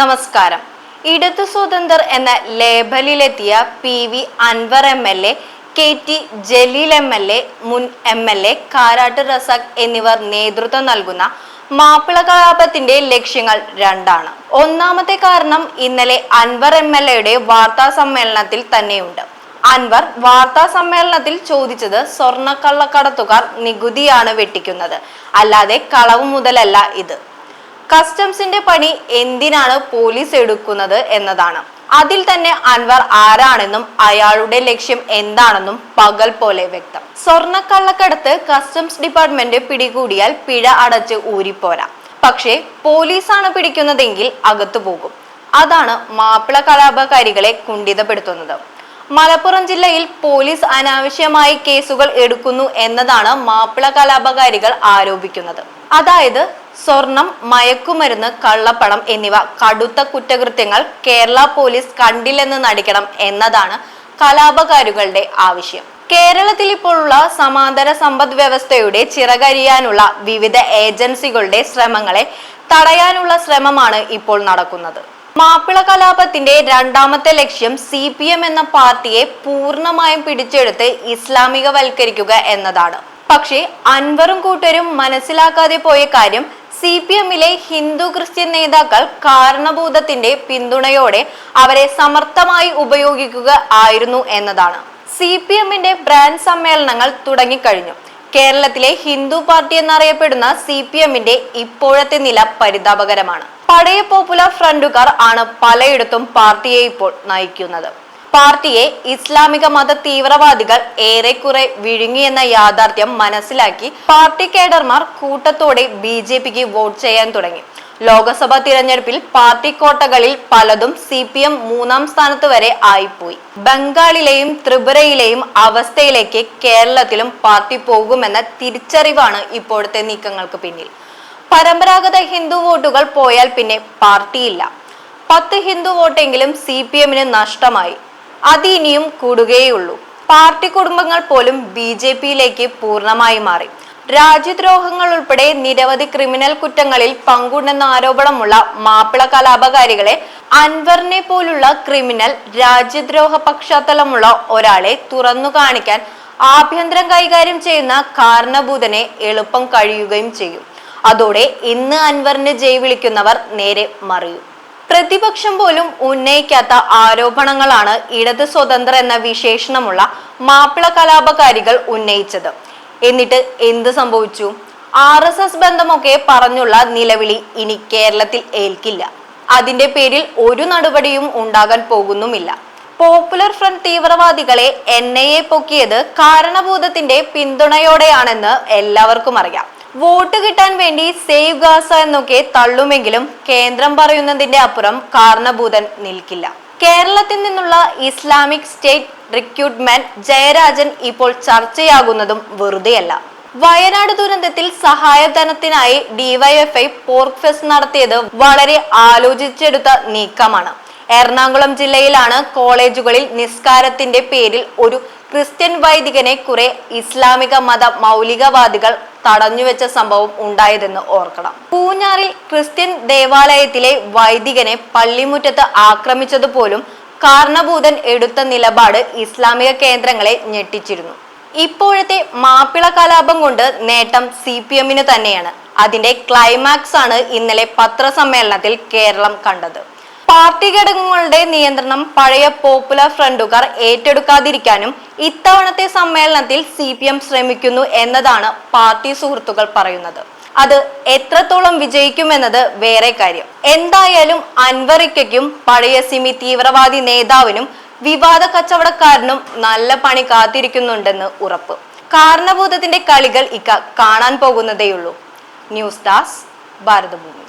നമസ്കാരം. ഇടതു സ്വതന്ത്രർ എന്ന ലേബലിലെത്തിയ P V Anvar M L A K T Jaleel M L A മുൻ M L A Karat Razak എന്നിവർ നേതൃത്വം നൽകുന്ന മാപ്പിള കലാപത്തിന്റെ ലക്ഷ്യങ്ങൾ രണ്ടാണ്. ഒന്നാമത്തെ കാരണം ഇന്നലെ അൻവർ എം എൽ എയുടെ വാർത്താ സമ്മേളനത്തിൽ തന്നെയുണ്ട്. അൻവർ വാർത്താ സമ്മേളനത്തിൽ ചോദിച്ചത് സ്വർണക്കള്ളക്കടത്തുകാർ നികുതിയാണ് വെട്ടിക്കുന്നത്. അല്ലാതെ കളവ് മുതലല്ല ഇത്. കസ്റ്റംസിന്റെ പണി എന്തിനാണ് പോലീസ് എടുക്കുന്നത് എന്നതാണ്. അതിൽ തന്നെ അൻവർ ആരാണെന്നും അയാളുടെ ലക്ഷ്യം എന്താണെന്നും പകൽ പോലെ വ്യക്തം. സ്വർണക്കള്ളക്കടത്ത് കസ്റ്റംസ് ഡിപ്പാർട്ട്മെന്റ് പിടികൂടിയാൽ പിഴ അടച്ച് ഊരിപ്പോരാ. പക്ഷേ പോലീസാണ് പിടിക്കുന്നതെങ്കിൽ അകത്തു പോകും. അതാണ് മാപ്പിള കലാപകാരികളെ കുണ്ഠിതപ്പെടുത്തുന്നത്. മലപ്പുറം ജില്ലയിൽ പോലീസ് അനാവശ്യമായി കേസുകൾ എടുക്കുന്നു എന്നതാണ് മാപ്പിള കലാപകാരികൾ ആരോപിക്കുന്നത്. അതായത് സ്വർണം മയക്കുമരുന്ന് കള്ളപ്പണം എന്നിവ കടുത്ത കുറ്റകൃത്യങ്ങൾ കേരള പോലീസ് കണ്ടില്ലെന്ന് നടിക്കണം എന്നതാണ് കലാപകാരികളുടെ ആവശ്യം. കേരളത്തിൽ ഇപ്പോഴുള്ള സമാന്തര സമ്പദ് വ്യവസ്ഥയുടെ ചിറകരിയാനുള്ള വിവിധ ഏജൻസികളുടെ ശ്രമങ്ങളെ തടയാനുള്ള ശ്രമമാണ് ഇപ്പോൾ നടക്കുന്നത്. മാപ്പിള കലാപത്തിന്റെ രണ്ടാമത്തെ ലക്ഷ്യം സി പി എം എന്ന പാർട്ടിയെ പൂർണമായും പിടിച്ചെടുത്ത് ഇസ്ലാമികവൽക്കരിക്കുക എന്നതാണ്. പക്ഷേ അൻവറും കൂട്ടരും മനസ്സിലാക്കാതെ പോയ കാര്യം സി പി എമ്മിലെ ഹിന്ദു ക്രിസ്ത്യൻ നേതാക്കൾ കാരണഭൂതത്തിന്റെ പിന്തുണയോടെ അവരെ സമർത്ഥമായി ഉപയോഗിക്കുക ആയിരുന്നു എന്നതാണ്. സി പി എമ്മിന്റെ ബ്രാൻഡ് സമ്മേളനങ്ങൾ തുടങ്ങിക്കഴിഞ്ഞു. കേരളത്തിലെ ഹിന്ദു പാർട്ടി എന്നറിയപ്പെടുന്ന സി പി എമ്മിന്റെ ഇപ്പോഴത്തെ നില പരിതാപകരമാണ്. പഴയ പോപ്പുലർ ഫ്രണ്ടുകാർ ആണ് പലയിടത്തും പാർട്ടിയെ ഇപ്പോൾ നയിക്കുന്നത്. പാർട്ടിയെ ഇസ്ലാമിക മത തീവ്രവാദികൾ ഏറെക്കുറെ വിഴുങ്ങിയെന്ന യാഥാർത്ഥ്യം മനസ്സിലാക്കി പാർട്ടി കേഡർമാർ കൂട്ടത്തോടെ ബി ജെ പിക്ക് വോട്ട് ചെയ്യാൻ തുടങ്ങി. ലോക്സഭാ തിരഞ്ഞെടുപ്പിൽ പാർട്ടി കോട്ടകളിൽ പലതും സി പി എം മൂന്നാം സ്ഥാനത്ത് വരെ ആയിപ്പോയി. ബംഗാളിലെയും ത്രിപുരയിലെയും അവസ്ഥയിലേക്ക് കേരളത്തിലും പാർട്ടി പോകുമെന്ന തിരിച്ചറിവാണ് ഇപ്പോഴത്തെ നീക്കങ്ങൾക്ക് പിന്നിൽ. പരമ്പരാഗത ഹിന്ദു വോട്ടുകൾ പോയാൽ പിന്നെ പാർട്ടിയില്ല. പത്ത് ഹിന്ദു വോട്ടെങ്കിലും സി പി എമ്മിന് നഷ്ടമായി. അത് ഇനിയും കൂടുകയുള്ളൂ. പാർട്ടി കുടുംബങ്ങൾ പോലും ബി ജെ പിയിലേക്ക് പൂർണമായി മാറി. രാജ്യദ്രോഹങ്ങൾ ഉൾപ്പെടെ നിരവധി ക്രിമിനൽ കുറ്റങ്ങളിൽ പങ്കുണ്ടെന്ന ആരോപണമുള്ള മാപ്പിള കലാപകാരികളെ അൻവറിനെ പോലുള്ള ക്രിമിനൽ രാജ്യദ്രോഹ പശ്ചാത്തലമുള്ള ഒരാളെ തുറന്നു കാണിക്കാൻ ആഭ്യന്തരം കൈകാര്യം ചെയ്യുന്ന കാരണഭൂതനെ എളുപ്പം കഴിയുകയും ചെയ്യും. അതോടെ ഇന്ന് അൻവറിന് ജയ് വിളിക്കുന്നവർ നേരെ മറിയും. പ്രതിപക്ഷം പോലും ഉന്നയിക്കാത്ത ആരോപണങ്ങളാണ് ഇടത് സ്വതന്ത്ര എന്ന വിശേഷണമുള്ള മാപ്പിള കലാപകാരികൾ ഉന്നയിച്ചത്. എന്നിട്ട് എന്ത് സംഭവിച്ചു? ആർ എസ് എസ് ബന്ധമൊക്കെ പറഞ്ഞുള്ള നിലവിളി ഇനി കേരളത്തിൽ ഏൽക്കില്ല. അതിന്റെ പേരിൽ ഒരു നടപടിയും ഉണ്ടാകാൻ പോകുന്നുമില്ല. പോപ്പുലർ ഫ്രണ്ട് തീവ്രവാദികളെ എൻ ഐ എ പൊക്കിയത് കാരണഭൂതത്തിന്റെ പിന്തുണയോടെയാണെന്ന് എല്ലാവർക്കും അറിയാം. വോട്ട് കിട്ടാൻ വേണ്ടി സേവ് ഗാസ എന്നൊക്കെ തള്ളുമെങ്കിലും കേന്ദ്രം പറയുന്നതിന്റെ അപ്പുറം കാരണഭൂതൻ നിൽക്കില്ല. കേരളത്തിൽ നിന്നുള്ള ഇസ്ലാമിക് സ്റ്റേറ്റ് റിക്രൂട്ട്മെന്റ് ജയരാജൻ ഇപ്പോൾ ചർച്ചയാകുന്നതും വെറുതെയല്ല. വയനാട് ദുരന്തത്തിൽ സഹായധനത്തിനായി ഡിവൈഎഫ്ഐ പോർക്ക് ഫെസ്റ്റ് നടത്തിയത് വളരെ ആലോചിച്ചെടുത്ത നീക്കമാണ്. എറണാകുളം ജില്ലയിലാണ് കോളേജുകളിൽ നിസ്കാരത്തിന്റെ പേരിൽ ഒരു ക്രിസ്ത്യൻ വൈദികനെ കുറെ ഇസ്ലാമിക മത മൗലികവാദികൾ തടഞ്ഞുവെച്ച സംഭവം ഉണ്ടായതെന്ന് ഓർക്കണം. പൂഞ്ഞാറിൽ ക്രിസ്ത്യൻ ദേവാലയത്തിലെ വൈദികനെ പള്ളിമുറ്റത്ത് ആക്രമിച്ചതുപോലും കാരണഭൂതൻ എടുത്ത നിലപാട് ഇസ്ലാമിക കേന്ദ്രങ്ങളെ ഞെട്ടിച്ചിരുന്നു. ഇപ്പോഴത്തെ മാപ്പിള കലാപം കൊണ്ട് നേട്ടം സി പി എമ്മിന് തന്നെയാണ്. അതിന്റെ ക്ലൈമാക്സ് ആണ് ഇന്നലെ പത്രസമ്മേളനത്തിൽ കേരളം കണ്ടത്. പാർട്ടി ഘടകങ്ങളുടെ നിയന്ത്രണം പഴയ പോപ്പുലർ ഫ്രണ്ടുകാർ ഏറ്റെടുക്കാതിരിക്കാനും ഇത്തവണത്തെ സമ്മേളനത്തിൽ സി പി എം ശ്രമിക്കുന്നു എന്നതാണ് പാർട്ടി സുഹൃത്തുക്കൾ പറയുന്നത്. അത് എത്രത്തോളം വിജയിക്കുമെന്നത് വേറെ കാര്യം. എന്തായാലും അൻവറിക്കും പഴയ സിമി തീവ്രവാദി നേതാവിനും വിവാദ കച്ചവടക്കാരനും നല്ല പണി കാത്തിരിക്കുന്നുണ്ടെന്ന് ഉറപ്പ്. കാരണഭൂതത്തിന്റെ കളികൾ ഇക്ക കാണാൻ പോകുന്നതേയുള്ളൂ. ന്യൂസ് ഡാസ് ഭാരതഭൂമി.